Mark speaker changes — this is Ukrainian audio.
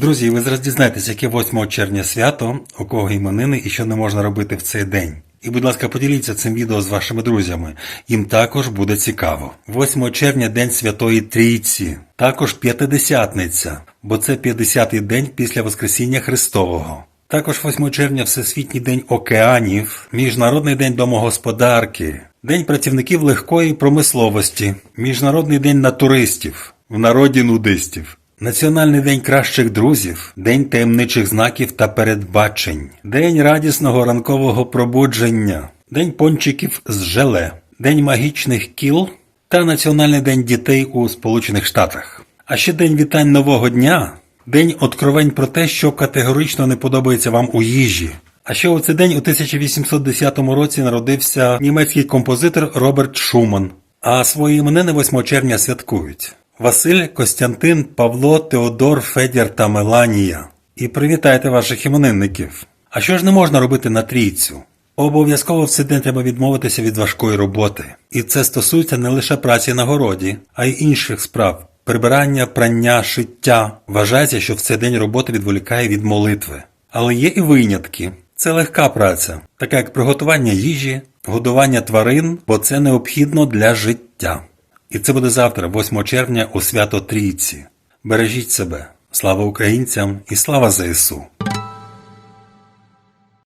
Speaker 1: Друзі, ви зараз дізнаєтесь, яке 8 червня свято, у кого іменини і що не можна робити в цей день. І, будь ласка, поділіться цим відео з вашими друзями. Їм також буде цікаво. 8 червня День Святої Трійці, також П'ятидесятниця, бо це 50-й день після Воскресіння Христового. Також 8 червня Всесвітній день океанів, Міжнародний день домогосподарки, День працівників легкої промисловості, Міжнародний день натуристів, в народі нудистів. Національний день кращих друзів, День таємничих знаків та передбачень, День радісного ранкового пробудження, День пончиків з желе, День магічних кіл та Національний день дітей у Сполучених Штатах. А ще День вітань нового дня, День откровень про те, що категорично не подобається вам у їжі. А ще у цей день у 1810 році народився німецький композитор Роберт Шуман. А свої іменини 8 червня святкують. Василь, Костянтин, Павло, Теодор, Федір та Меланія. І привітайте ваших іменинників. А що ж не можна робити на трійцю? Обов'язково в цей день треба відмовитися від важкої роботи. І це стосується не лише праці на городі, а й інших справ. Прибирання, прання, шиття. Вважається, що в цей день робота відволікає від молитви. Але є і винятки. Це легка праця, така як приготування їжі, годування тварин, бо це необхідно для життя. І це буде завтра, 8 червня, у свято Трійці. Бережіть себе. Слава українцям і слава ЗСУ!